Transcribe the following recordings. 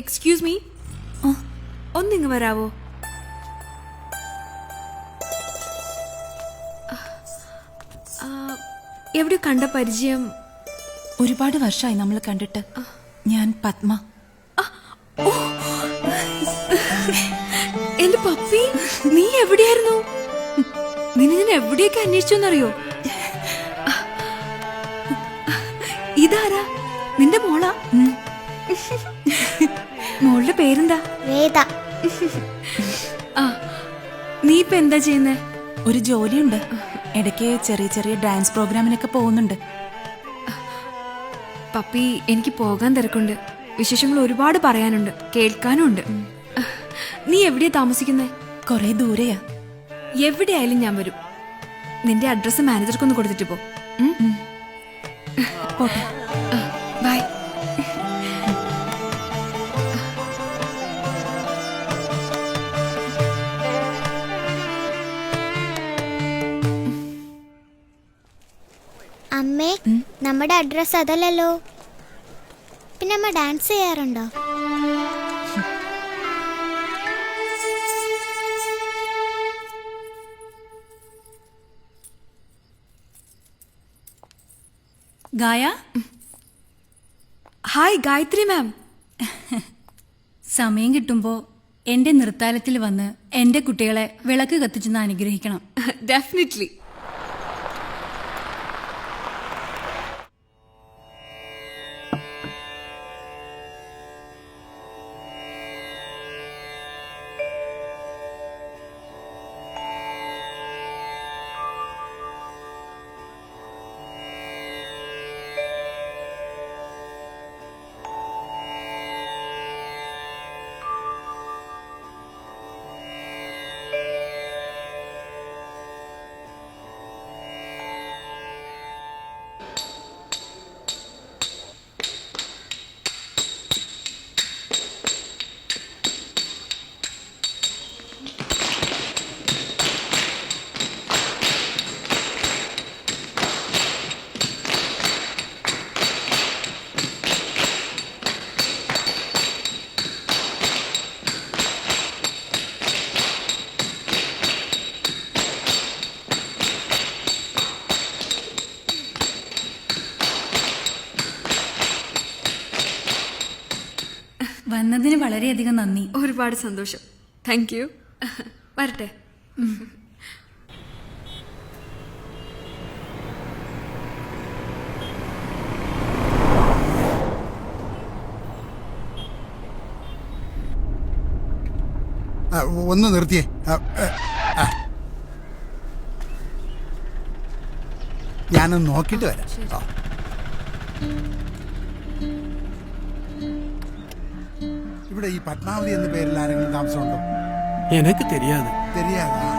Excuse me ഒന്നിങ്ങ് വരാവോ? എവിടെ കണ്ട പരിചയം ഒരുപാട് വർഷമായി നമ്മൾ കണ്ടിട്ട്. ഞാൻ പത്മ. എന്റെ പപ്പി നീ എവിടെയായിരുന്നു? നിന്നെ ഞാൻ എവിടെയൊക്കെ അന്വേഷിച്ചെന്നറിയോ? ഇതാരാ? നിന്റെ മോളാ? മോളുടെ പേരെന്താ? വേദ. ആ നീ ഇപ്പൊ എന്താ ചെയ്യുന്നേ? ഒരു ജോലിയുണ്ട്. ഇടയ്ക്ക് ചെറിയ ചെറിയ ഡാൻസ് പ്രോഗ്രാമിനൊക്കെ പോകുന്നുണ്ട്. പപ്പി എനിക്ക് പോകാൻ തിരക്കുണ്ട്. വിശേഷങ്ങൾ ഒരുപാട് പറയാനുണ്ട്. കേൾക്കാനും ഉണ്ട്. നീ എവിടെയാ താമസിക്കുന്നേ? കുറെ ദൂരെയാ. എവിടെയായാലും ഞാൻ വരും. നിന്റെ അഡ്രസ്സ് മാനേജർക്കൊന്ന് കൊടുത്തിട്ട് പോ? ബൈ. അമ്മേ നമ്മുടെ അഡ്രസ് അതല്ലല്ലോ. പിന്നെ അമ്മ ഡാൻസ് ചെയ്യാറുണ്ടോ? ഗായ? ഹായ് ഗായത്രി മാം സമയം കിട്ടുമ്പോ എന്റെ നൃത്താലത്തിൽ വന്ന് എന്റെ കുട്ടികളെ വിളക്ക് കത്തിച്ചെന്ന് അനുഗ്രഹിക്കണം. ഡെഫിനറ്റ്ലി വന്നതിന് വളരെയധികം നന്ദി. ഒരുപാട് സന്തോഷം. താങ്ക് യു വരട്ടെ. ആ, ഒന്ന് നിർത്തിയേ. ഞാനൊന്ന് നോക്കിയിട്ട് വരാം. ഇവിടെ ഈ പത്മാവതി എന്ന പേരിൽ ആരെങ്കിലും താമസമുണ്ടോ எனக்கு தெரியாது தெரியாதா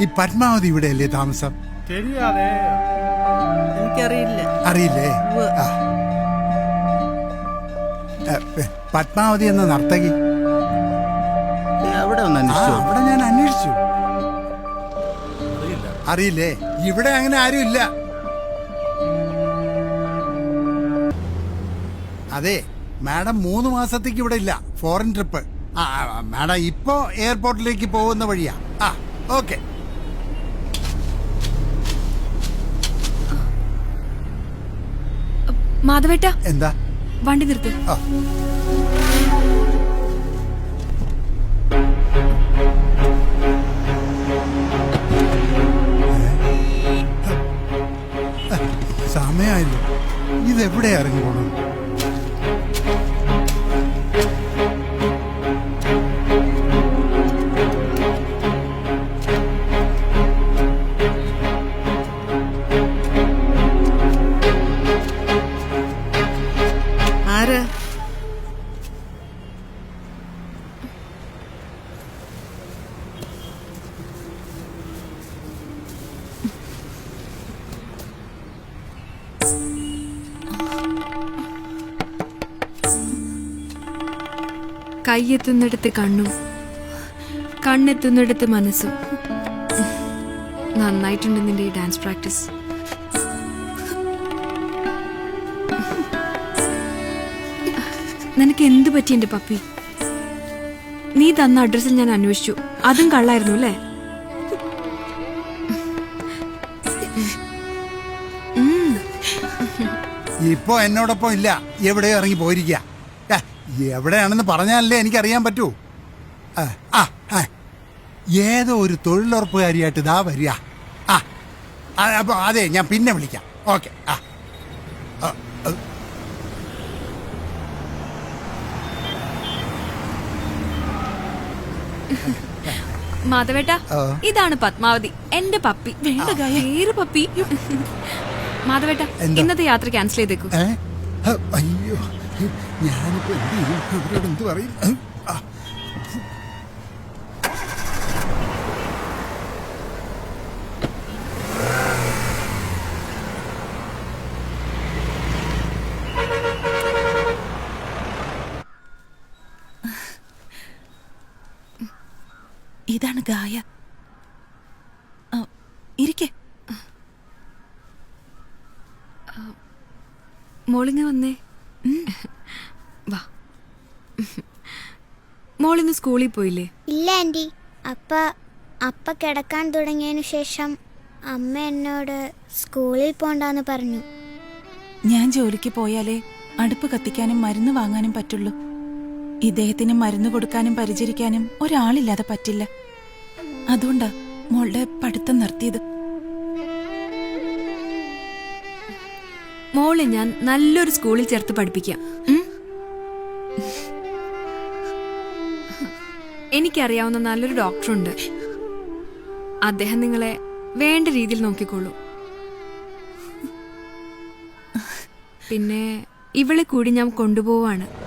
ഈ പത്മാവതി ഇവിടെ അല്ലേ താമസം தெரியாதே എനിക്കറിയില്ല അറിയില്ലേ ആ. ആ, പത്മാവതി എന്ന നർത്തകി അവിടെ ഒന്ന് ആ അന്വേഷിച്ചു അവിടെ ഞാൻ അന്വേഷിച്ചു അറിയില്ലേ ഇവിടെ അങ്ങനെ ആരും ഇല്ല അതെ മാഡം മൂന്ന് മാസത്തേക്ക് ഇവിടെ ഇല്ല. ഫോറിൻ ട്രിപ്പ് ആ മാഡം ഇപ്പോ എയർപോർട്ടിലേക്ക് പോകുന്ന വഴിയാ. ആ ഓക്കെ. മാധവേട്ട എന്താ? വണ്ടി നിർത്തി. ആ. സമയായല്ലോ. ഇതെവിടെ ഇറങ്ങി പോണത് കൈയെത്തുന്നിടത്ത് കണ്ണും കണ്ണെത്തുന്നിടത്ത് മനസ്സും. നന്നായിട്ടുണ്ട് നിന്റെ ഈ ഡാൻസ് പ്രാക്ടീസ്. നിനക്ക് എന്ത് പറ്റി എന്റെ പപ്പി? നീ തന്ന അഡ്രസ്സിൽ ഞാൻ അന്വേഷിച്ചു. അതും കള്ളായിരുന്നു അല്ലേ? ഇപ്പോ എന്നോടൊപ്പം ഇല്ല. എവിടെയോ ഇറങ്ങി പോയിരിക്കുക എവിടെയാണെന്ന് പറഞ്ഞാലല്ലേ എനിക്കറിയാൻ പറ്റൂ. ആ. ഏതോ ഒരു തൊഴിലുറപ്പുകാരിയായിട്ട് ഇതാ വരിക. ആ ആ, അപ്പൊ അതെ ഞാൻ പിന്നെ വിളിക്കാം. ഓക്കെ ആ. മാധവേട്ട ഇതാണ് പത്മാവതി എന്റെ പപ്പി. വേണ്ട ഗായ. പപ്പി. മാധവേട്ട ഇന്നത്തെ യാത്ര ക്യാൻസൽ ചെയ്തേക്കൂ. അയ്യോ. ഞാനിപ്പോ എന്ത് ചെയ്യും? അവരോട് എന്ത് പറയും? ഇതാണ് ഗായ. ആ, ഇരിക്കെ. മോളിങ്ങ വന്നേ. മോളിന്ന് സ്കൂളിൽ പോയില്ലേ? ഇല്ല ആന്റി അപ്പ അപ്പ കിടക്കാൻ തുടങ്ങിയതിനു ശേഷം അമ്മ എന്നോട് സ്കൂളിൽ പോണ്ടാന്ന് പറഞ്ഞു. ഞാൻ ജോലിക്ക് പോയാലേ അടുപ്പ് കത്തിക്കാനും മരുന്ന് വാങ്ങാനും പറ്റുള്ളൂ. ഇദ്ദേഹത്തിന് മരുന്ന് കൊടുക്കാനും പരിചരിക്കാനും ഒരാളില്ലാതെ പറ്റില്ല. അതുകൊണ്ടാ മോളുടെ പഠിത്തം നിർത്തിയത്. മോളെ ഞാൻ നല്ലൊരു സ്കൂളിൽ ചേർത്ത് പഠിപ്പിക്കാം. എനിക്കറിയാവുന്ന നല്ലൊരു ഡോക്ടറുണ്ട്. അദ്ദേഹം നിങ്ങളെ വേണ്ട രീതിയിൽ നോക്കിക്കോളൂ. പിന്നെ ഇവളെ കൂടി ഞാൻ കൊണ്ടുപോവാണ്.